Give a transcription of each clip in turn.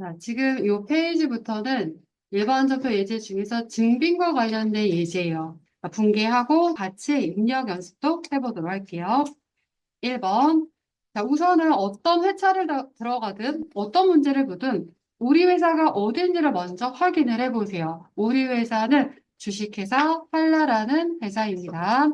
자, 지금 이 페이지부터는 일반적표 예제 중에서 증빙과 관련된 예제예요. 자, 분개하고 같이 입력 연습도 해보도록 할게요. 1번. 자, 우선은 어떤 회차를 다- 들어가든 어떤 문제를 보든 우리 회사가 어딘지를 먼저 확인을 해보세요. 우리 회사는 주식회사 한라라는 회사입니다.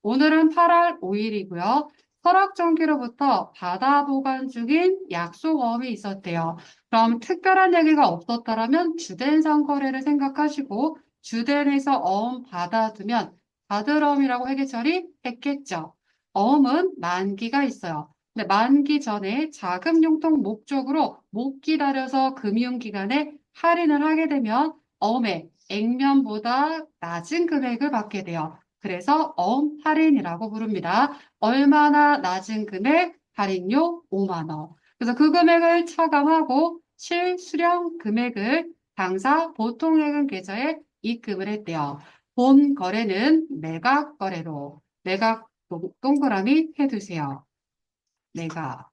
오늘은 8월 5일이고요. 설악정기로부터 바다 보관 중인 약속어음이 있었대요. 그럼 특별한 얘기가 없었더라면 주된 상거래를 생각하시고 주된에서 어음 받아두면 받으럼이라고 회계 처리 했겠죠. 어음은 만기가 있어요. 근데 만기 전에 자금 융통 목적으로 못 기다려서 금융기관에 할인을 하게 되면 어음의 액면보다 낮은 금액을 받게 돼요. 그래서 어음 할인이라고 부릅니다. 얼마나 낮은 금액? 할인료 5만 원. 그래서 그 금액을 차감하고 실수령 금액을 당사 보통예금 계좌에 입금을 했대요. 본 거래는 매각 거래로 매각 동- 동그라미 해두세요. 매각.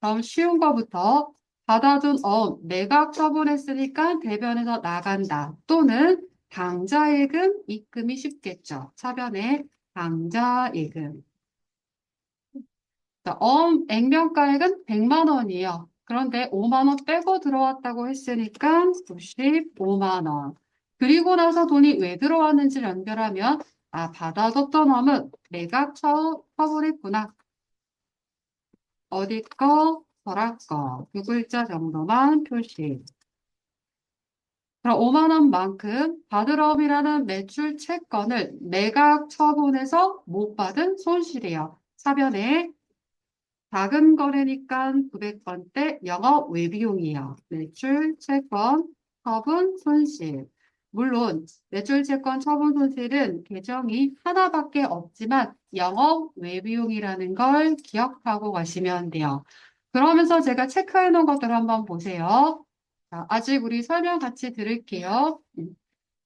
다음 쉬운 거부터 받아둔 어 매각 처분했으니까 대변에서 나간다 또는 당자예금 입금이 쉽겠죠. 차변에 당자예금. 자, 엄 액면가액은 100만 원이에요. 그런데 5만 원 빼고 들어왔다고 했으니까 95만 원. 그리고 나서 돈이 왜 들어왔는지를 연결하면 아, 받아뒀던 엄은 매각 처, 처분했구나. 어디 거, 설악 거. 두 글자 정도만 표시. 그럼 5만 원만큼 받으럼이라는 매출 채권을 매각 처분해서 못 받은 손실이에요. 사변에 작은 거래니까 900번대 영업 외비용이에요. 매출 채권 처분 손실. 물론 매출 채권 처분 손실은 계정이 하나밖에 없지만 영업 외비용이라는 걸 기억하고 가시면 돼요. 그러면서 제가 체크해 놓은 것들 한번 보세요. 자, 아직 우리 설명 같이 들을게요. 음,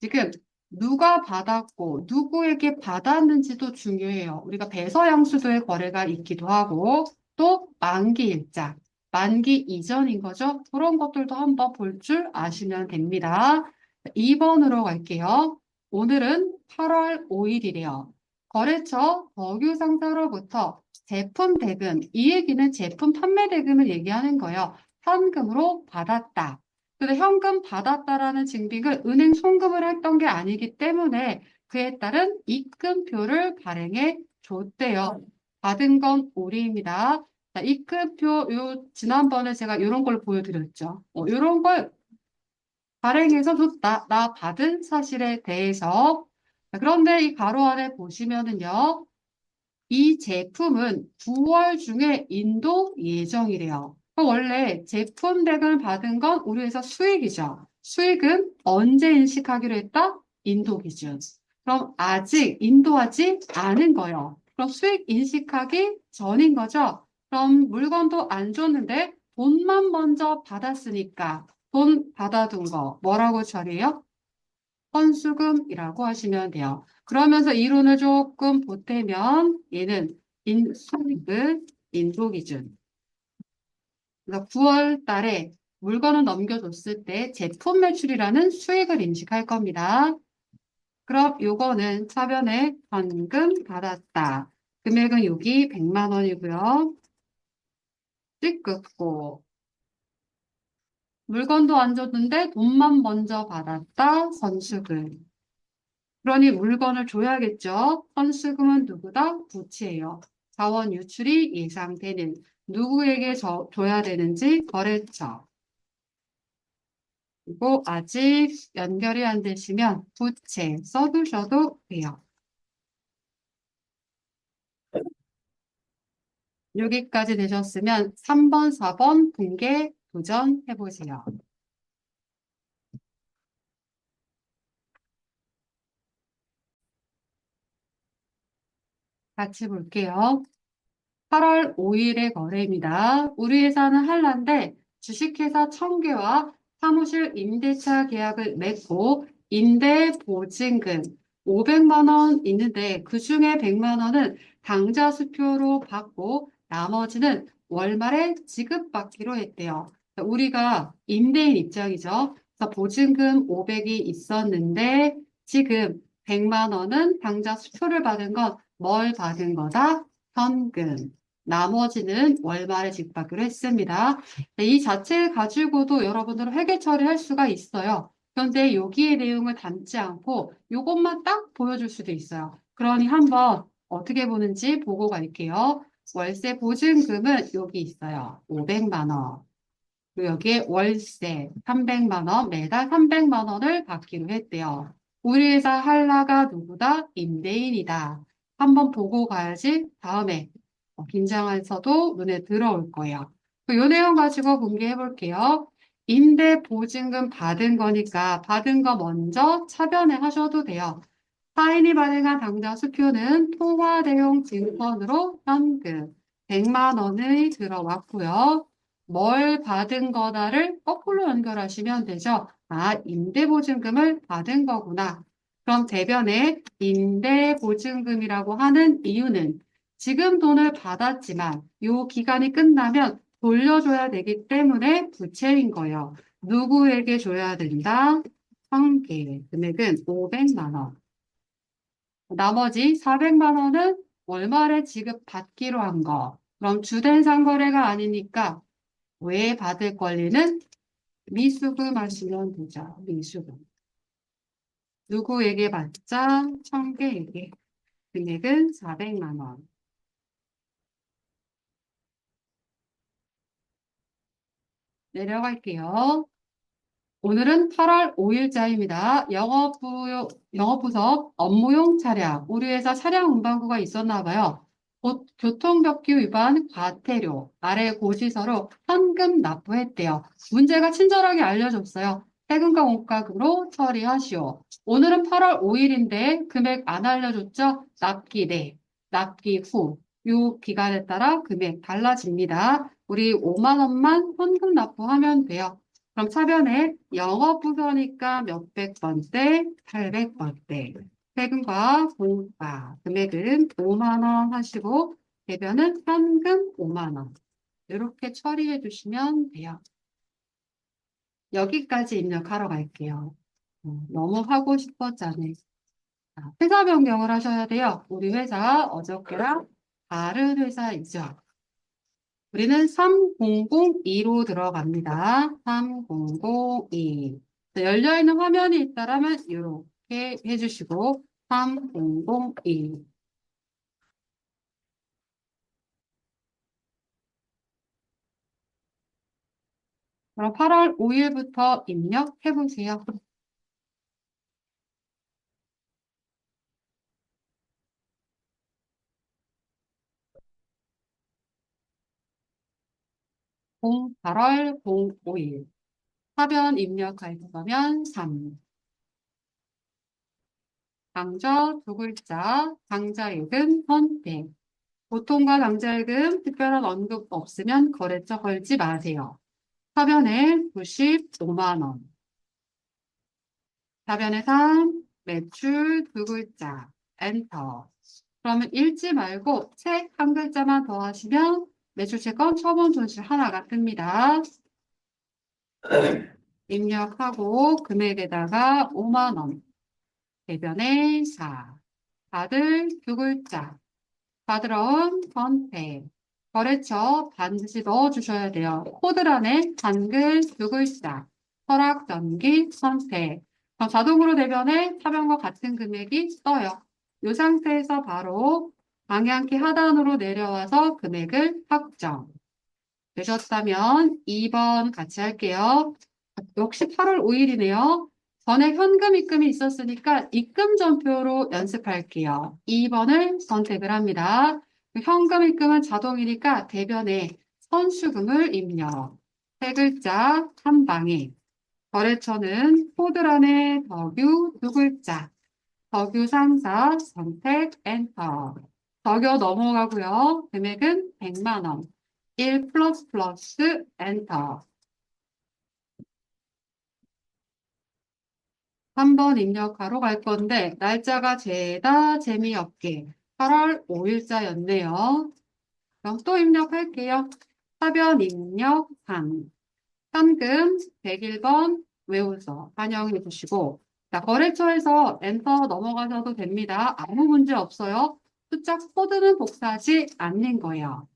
지금 누가 받았고 누구에게 받았는지도 중요해요. 우리가 배서양수도의 거래가 있기도 하고 또 만기 일자, 만기 이전인 거죠. 그런 것들도 한번 볼 줄 아시면 됩니다. 2번으로 갈게요. 오늘은 8월 5일이래요. 거래처 법유상사로부터 제품 대금, 이 얘기는 제품 판매 대금을 얘기하는 거예요. 현금으로 받았다. 근데 현금 받았다라는 증빙을 은행 송금을 했던 게 아니기 때문에 그에 따른 입금표를 발행해 줬대요. 받은 건 우리입니다. 자, 입금표, 요, 지난번에 제가 이런 걸 보여드렸죠. 어, 이런 걸 발행해서 줬다. 나 받은 사실에 대해서. 자, 그런데 이 가로 안에 보시면은요. 이 제품은 9월 중에 인도 예정이래요. 원래 제품 대금을 받은 건 우리 회사 수익이죠. 수익은 언제 인식하기로 했다? 인도 기준. 그럼 아직 인도하지 않은 거예요. 그럼 수익 인식하기 전인 거죠. 그럼 물건도 안 줬는데 돈만 먼저 받았으니까 돈 받아둔 거 뭐라고 처리해요? 헌수금이라고 하시면 돼요. 그러면서 이론을 조금 보태면 얘는 인, 수익은 인도 기준. 그래서 9월 달에 물건을 넘겨줬을 때 제품 매출이라는 수익을 인식할 겁니다. 그럼 요거는 차변에 현금 받았다. 금액은 여기 100만 원이고요. 찍 긋고 물건도 안 줬는데 돈만 먼저 받았다. 선수금. 그러니 물건을 줘야겠죠. 선수금은 누구다? 부채예요. 자원 유출이 예상되는 누구에게 저- 줘야 되는지 거래처. 그리고 아직 연결이 안 되시면 부채 써두셔도 돼요. 여기까지 되셨으면 3번, 4번 분개 도전해 보세요. 같이 볼게요. 8월 5일의 거래입니다. 우리 회사는 한라인데 주식회사 청계와 사무실 임대차 계약을 맺고 임대 보증금 500만 원 있는데 그 중에 100만 원은 당좌 수표로 받고 나머지는 월말에 지급받기로 했대요. 우리가 임대인 입장이죠. 그래서 보증금 500이 있었는데 지금 100만 원은 당장 수표를 받은 건 뭘 받은 거다? 현금. 나머지는 월말에 지급받기로 했습니다. 네, 이 자체 가지고도 여러분들은 회계 처리할 수가 있어요. 그런데 여기에 내용을 담지 않고 이것만 딱 보여줄 수도 있어요. 그러니 한번 어떻게 보는지 보고 갈게요. 월세 보증금은 여기 있어요. 500만 원. 그리고 여기에 월세 300만 원, 매달 300만 원을 받기로 했대요. 우리 회사 한라가 누구다? 임대인이다. 한번 보고 가야지 다음에 어, 긴장해서도 눈에 들어올 거예요. 이 내용 가지고 공개해 볼게요. 임대 보증금 받은 거니까 받은 거 먼저 차변에 하셔도 돼요. 사인이 발행한 당장 수표는 통화 대용 증권으로 현금 100만 원이 들어왔고요. 뭘 받은 거다를 거꾸로 연결하시면 되죠. 아, 임대보증금을 받은 거구나. 그럼 대변에 임대보증금이라고 하는 이유는 지금 돈을 받았지만 이 기간이 끝나면 돌려줘야 되기 때문에 부채인 거예요. 누구에게 줘야 된다? 성계. 금액은 500만 원. 나머지 400만 원은 월말에 지급받기로 한 거. 그럼 주된 상거래가 아니니까 왜 받을 권리는 미수금 하시면 되죠. 미수금. 누구에게 받자? 청계에게. 금액은 400만 원. 내려갈게요. 오늘은 8월 5일자입니다. 영업부, 영업부서 업무용 차량. 우리 회사 차량 운반구가 있었나 봐요. 곧 교통법규 위반 과태료 아래 고지서로 현금 납부했대요. 문제가 친절하게 알려줬어요. 세금과 원가금으로 처리하시오. 오늘은 8월 5일인데 금액 안 알려줬죠? 납기 내, 납기 후. 요 기간에 따라 금액 달라집니다. 우리 5만 원만 현금 납부하면 돼요. 그럼 차변에 영업부서니까 몇백 번대, 800 번대. 세금과 공과 금액은 5만 원 하시고 대변은 현금 5만 원. 이렇게 처리해 주시면 돼요. 여기까지 입력하러 갈게요. 어, 너무 하고 싶었잖아요. 자, 회사 변경을 하셔야 돼요. 우리 회사 어저께랑 다른 회사이죠. 우리는 3002로 들어갑니다. 3002. 열려있는 화면이 있다라면 이렇게 해주시고 3002. 그럼 8월 5일부터 입력해 보세요. 공 8월 05일. 사변 입력할 거면 3. 당저 두 글자, 당자예금 선택. 보통과 당자예금 특별한 언급 없으면 거래처 걸지 마세요. 사변에 95만 원. 사변에 3, 매출 두 글자, 엔터. 그러면 읽지 말고 책 한 글자만 더 하시면 매출 채권 처분 손실 하나가 뜹니다. 입력하고 금액에다가 5만 원. 대변에 4. 받을 두 글자. 받으러 온 선택. 거래처 반드시 넣어주셔야 돼요. 코드란에 한글 두 글자. 허락 전기 선택. 그럼 자동으로 대변에 사변과 같은 금액이 떠요. 이 상태에서 바로 방향키 하단으로 내려와서 금액을 확정. 되셨다면 2번 같이 할게요. 역시 8월 5일이네요. 전에 현금 입금이 있었으니까 입금 전표로 연습할게요. 2번을 선택을 합니다. 현금 입금은 자동이니까 대변에 선수금을 입력. 세 글자 한 방에. 거래처는 코드란에 덕유 두 글자. 덕유 상사 선택 엔터. 덕여 넘어가고요. 금액은 100만 원. 1 플러스 플러스 엔터. 3번 입력하러 갈 건데 날짜가 죄다 재미없게 8월 5일자였네요. 그럼 또 입력할게요. 사변 입력 3. 현금 101번 외우서 반영해 주시고 자, 거래처에서 엔터 넘어가셔도 됩니다. 아무 문제 없어요. 숫자 코드는 복사하지 않는 거예요.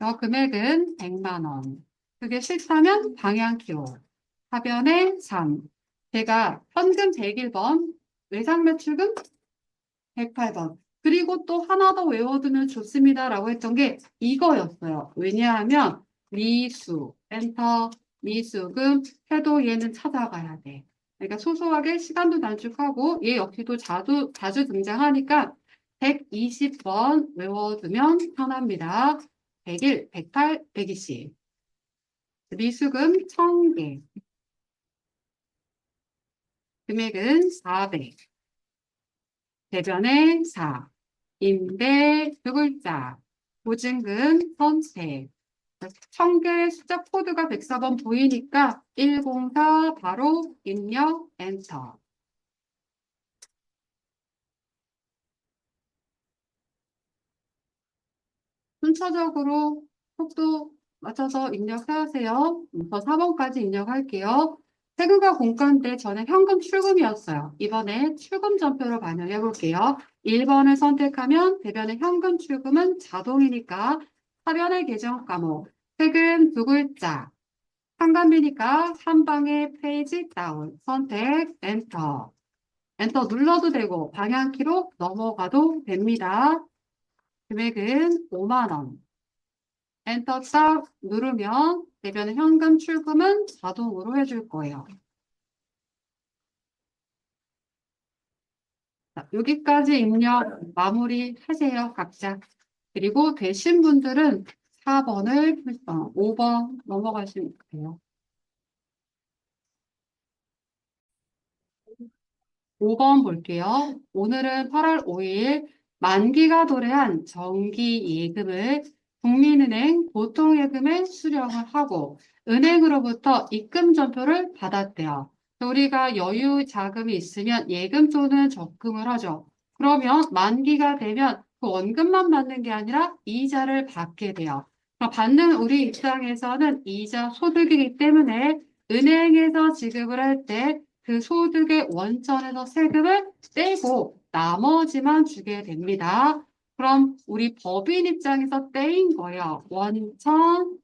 저 금액은 100만 원. 그게 싫다면 방향 키로. 하변에 3. 제가 현금 101번, 외상 매출금 108번. 그리고 또 하나 더 외워두면 좋습니다라고 했던 게 이거였어요. 왜냐하면 미수, 엔터, 미수금 해도 얘는 찾아가야 돼. 그러니까 소소하게 시간도 단축하고 얘 역시도 자주, 자주 등장하니까 120번 외워두면 편합니다. 101, 108, 120. 미수금 1000개. 금액은 400. 대변의 4. 임대 두 글자. 보증금 선택. 1000개 숫자 코드가 104번 보이니까 104 바로 입력 엔터. 순차적으로 속도 맞춰서 입력하세요. 저 4번까지 입력할게요. 세금과 공과인데 저는 현금 출금이었어요. 이번에 출금 전표로 반영해 볼게요. 1번을 선택하면 대변의 현금 출금은 자동이니까 하변의 계정 과목 세금 두 글자 상담비니까 한 방에 페이지 다운 선택 엔터 엔터 눌러도 되고 방향키로 넘어가도 됩니다. 금액은 5만 원. 엔터 딱 누르면 대변의 현금 출금은 자동으로 해줄 거예요. 자, 여기까지 입력 마무리 하세요, 각자. 그리고 되신 분들은 4번을, 어, 5번 넘어가시면 돼요. 5번 볼게요. 오늘은 8월 5일 만기가 도래한 정기 예금을 국민은행 보통예금에 수령을 하고 은행으로부터 입금 전표를 받았대요. 우리가 여유 자금이 있으면 예금 또는 적금을 하죠. 그러면 만기가 되면 그 원금만 받는 게 아니라 이자를 받게 돼요. 받는 우리 입장에서는 이자 소득이기 때문에 은행에서 지급을 할 때 그 소득의 원천에서 세금을 떼고 나머지만 주게 됩니다. 그럼 우리 법인 입장에서 떼인 거예요. 원천,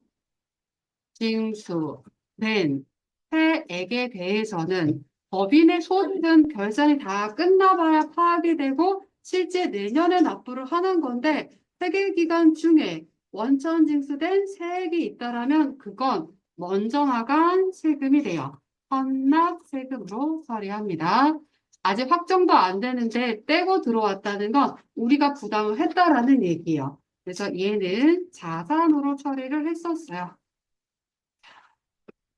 징수, 된, 세액에 대해서는 법인의 소득은 결산이 다 끝나봐야 파악이 되고 실제 내년에 납부를 하는 건데 세계 기간 중에 원천 징수된 세액이 있다라면 그건 먼저 나간 세금이 돼요. 헌납 세금으로 처리합니다. 아직 확정도 안 되는데 떼고 들어왔다는 건 우리가 부담을 했다라는 얘기예요. 그래서 얘는 자산으로 처리를 했었어요.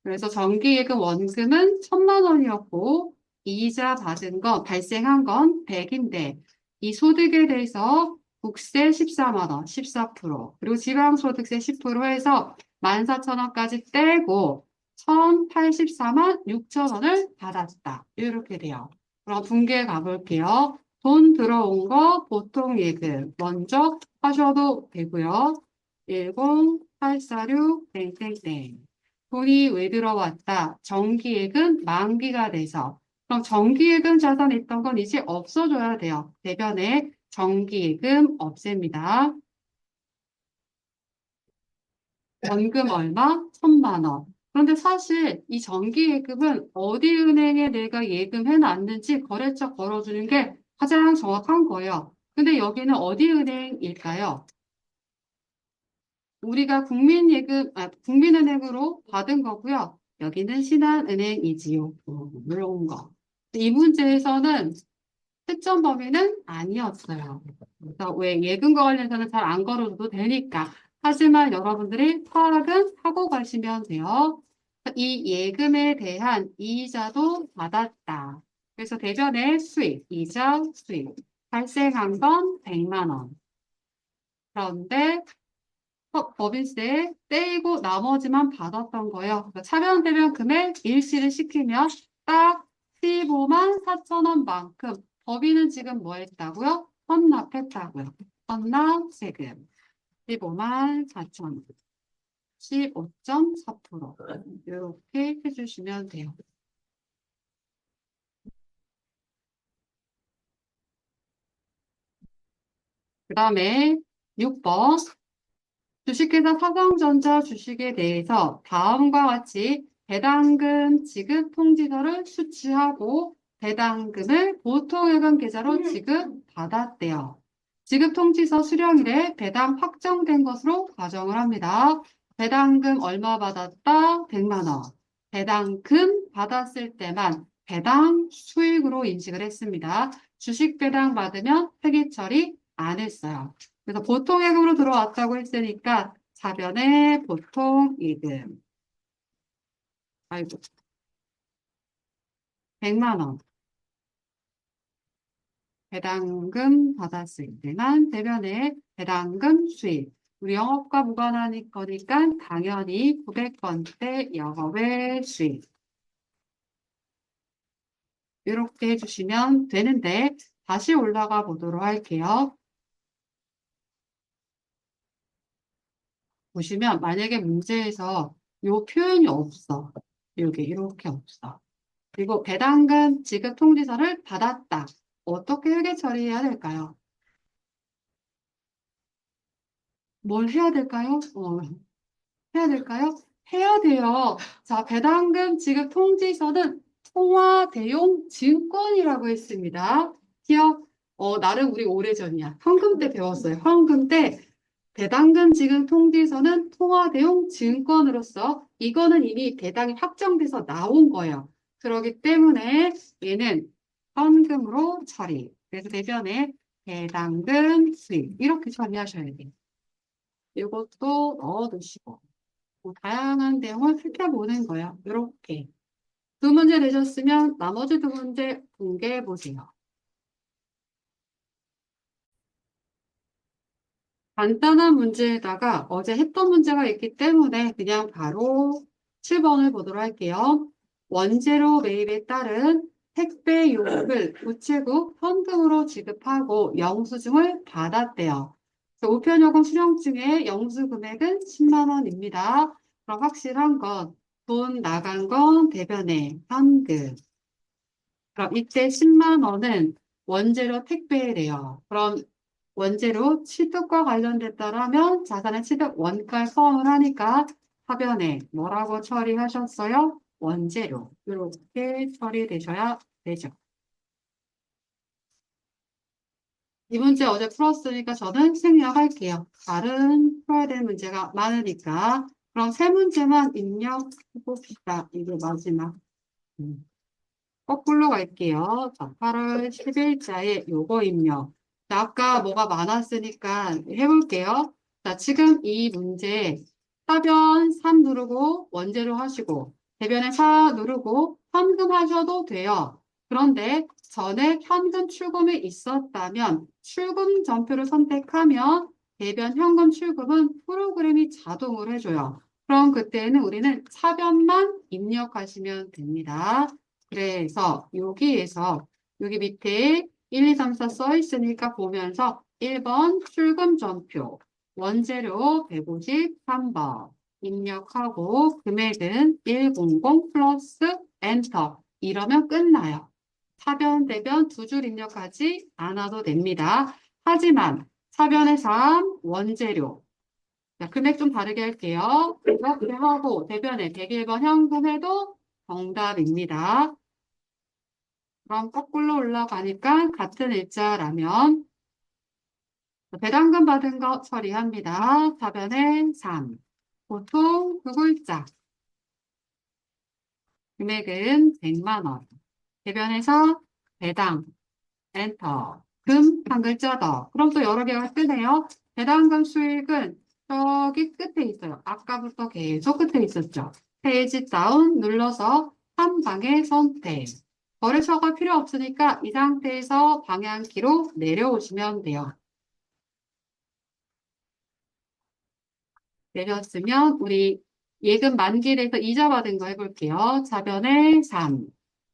그래서 정기예금 원금은 천만 원이었고 이자 받은 건 발생한 건 100인데 이 소득에 대해서 국세 14만 원, 14% 그리고 지방소득세 10% 해서 14,000원까지 떼고 1,084만 6천 원을 받았다. 이렇게 돼요. 그럼 분계 가볼게요. 돈 들어온 거 보통 예금 먼저 하셔도 되고요. 10846 땡땡땡 돈이 왜 들어왔다? 정기예금 만기가 돼서 그럼 정기예금 자산 있던 건 이제 없어져야 돼요. 대변에 정기예금 없앱니다. 원금 얼마? 천만 원. 그런데 사실 이 정기예금은 어디 은행에 내가 예금해 놨는지 거래처 걸어주는 게 가장 정확한 거예요. 근데 여기는 어디 은행일까요? 우리가 국민예금, 아, 국민은행으로 받은 거고요. 여기는 신한은행이지요. 어, 물어온 거. 이 문제에서는 채점 범위는 아니었어요. 그래서 왜 예금과 관련해서는 잘 안 걸어줘도 되니까. 하지만 여러분들이 파악은 하고 가시면 돼요. 이 예금에 대한 이자도 받았다. 그래서 대변의 수익, 이자 수익. 발생한 건 100만 원. 그런데 어, 법인세 떼이고 나머지만 받았던 거예요. 차변 대변 금액 일시를 시키면 딱 15만 4천 원만큼 법인은 지금 뭐 했다고요? 헌납했다고요. 헌납 세금 15만 4천 원. 15.4% 이렇게 해주시면 돼요. 그 다음에 6번 주식회사 삼성전자 주식에 대해서 다음과 같이 배당금 지급 통지서를 수취하고 배당금을 보통예금 계좌로 지급받았대요. 지급 통지서 수령일에 배당 확정된 것으로 가정을 합니다. 배당금 얼마 받았다? 100만 원. 배당금 받았을 때만 배당 수익으로 인식을 했습니다. 주식 배당 받으면 회계 처리 안 했어요. 그래서 보통 예금으로 들어왔다고 했으니까 사변의 보통 예금. 아이고. 100만 원. 배당금 받았을 때만 대변의 배당금 수익. 우리 영업과 무관한 거니까 당연히 900번대 영업의 수익. 이렇게 해주시면 되는데 다시 올라가 보도록 할게요. 보시면 만약에 문제에서 요 표현이 없어. 여기 이렇게 없어. 그리고 배당금 지급 통지서를 받았다. 어떻게 회계 처리해야 될까요? 뭘 해야 될까요? 어, 해야 될까요? 해야 돼요. 자, 배당금 지급 통지서는 통화 대용 증권이라고 했습니다. 기억? 어, 나름 우리 오래전이야. 현금 때 배웠어요. 현금 때 배당금 지급 통지서는 통화 대용 증권으로서 이거는 이미 배당이 확정돼서 나온 거예요. 그렇기 때문에 얘는 현금으로 처리. 그래서 대변에 배당금 수익 이렇게 처리하셔야 돼요. 이것도 넣어두시고 뭐 다양한 내용을 살펴보는 거예요. 이렇게 두 문제 내셨으면 나머지 두 문제 공개해 보세요. 간단한 문제에다가 어제 했던 문제가 있기 때문에 그냥 바로 7번을 보도록 할게요. 원재료 매입에 따른 택배 요금을 우체국 현금으로 지급하고 영수증을 받았대요. 우편요금 수령증의 영수 금액은 10만 원입니다. 그럼 확실한 건 돈 나간 건 대변에 현금. 그럼 이때 10만 원은 원재료 택배래요. 그럼 원재료 취득과 관련됐다라면 자산의 취득 원가에 포함을 하니까 하변에 뭐라고 처리하셨어요? 원재료. 이렇게 처리되셔야 되죠. 이 문제 어제 풀었으니까 저는 생략할게요. 다른 풀어야 되는 문제가 많으니까. 그럼 세 문제만 입력해봅시다. 이게 마지막. 음. 거꾸로 갈게요. 자, 8월 10일자에 요거 입력. 자, 아까 뭐가 많았으니까 해볼게요. 자, 지금 이 문제 사변 3 누르고 원제로 하시고 대변에 4 누르고 현금 하셔도 돼요. 그런데 전에 현금 출금이 있었다면 출금 전표를 선택하면 대변 현금 출금은 프로그램이 자동으로 해줘요. 그럼 그때는 우리는 사변만 입력하시면 됩니다. 그래서 여기에서 여기 밑에 1, 2, 3, 4 써 있으니까 보면서 1번 출금 전표 원재료 153번 입력하고 금액은 100 플러스 엔터 이러면 끝나요. 사변, 대변 두 줄 입력하지 않아도 됩니다. 하지만 사변의 3 원재료 자, 금액 좀 다르게 할게요. 이렇게 하고 대변에 101번 현금해도 정답입니다. 그럼 거꾸로 올라가니까 같은 일자라면 배당금 받은 거 처리합니다. 답변은 3. 보통 두 글자. 금액은 100만 원. 대변에서 배당, 엔터, 금 한 글자 더. 그럼 또 여러 개가 뜨네요. 배당금 수익은 저기 끝에 있어요. 아까부터 계속 끝에 있었죠. 페이지 다운 눌러서 한 방에 선택. 거래처가 필요 없으니까 이 상태에서 방향키로 내려오시면 돼요. 내렸으면 우리 예금 만기에서 이자 받은 거 해볼게요. 자변의 3.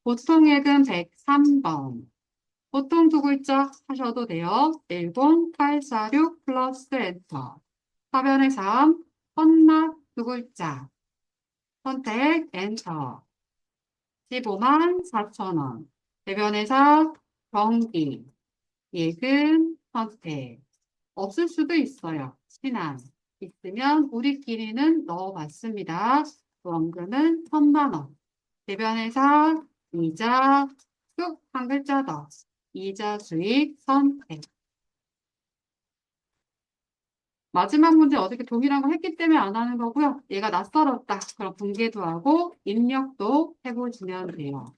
보통 예금 103번. 보통 두 글자 하셔도 돼요. 10846 플러스 엔터. 사변의 3. 헌납 두 글자. 선택, 엔터. 15만 4천 원. 대변에서 경기, 예금, 선택. 없을 수도 있어요. 신한. 있으면 우리끼리는 넣어봤습니다. 원금은 천만 원. 대변에서 이자, 쭉 한 글자 더. 이자 수익 선택. 마지막 문제 어떻게 동일한 거 했기 때문에 안 하는 거고요. 얘가 낯설었다. 그럼 분개도 하고 입력도 해보시면 돼요.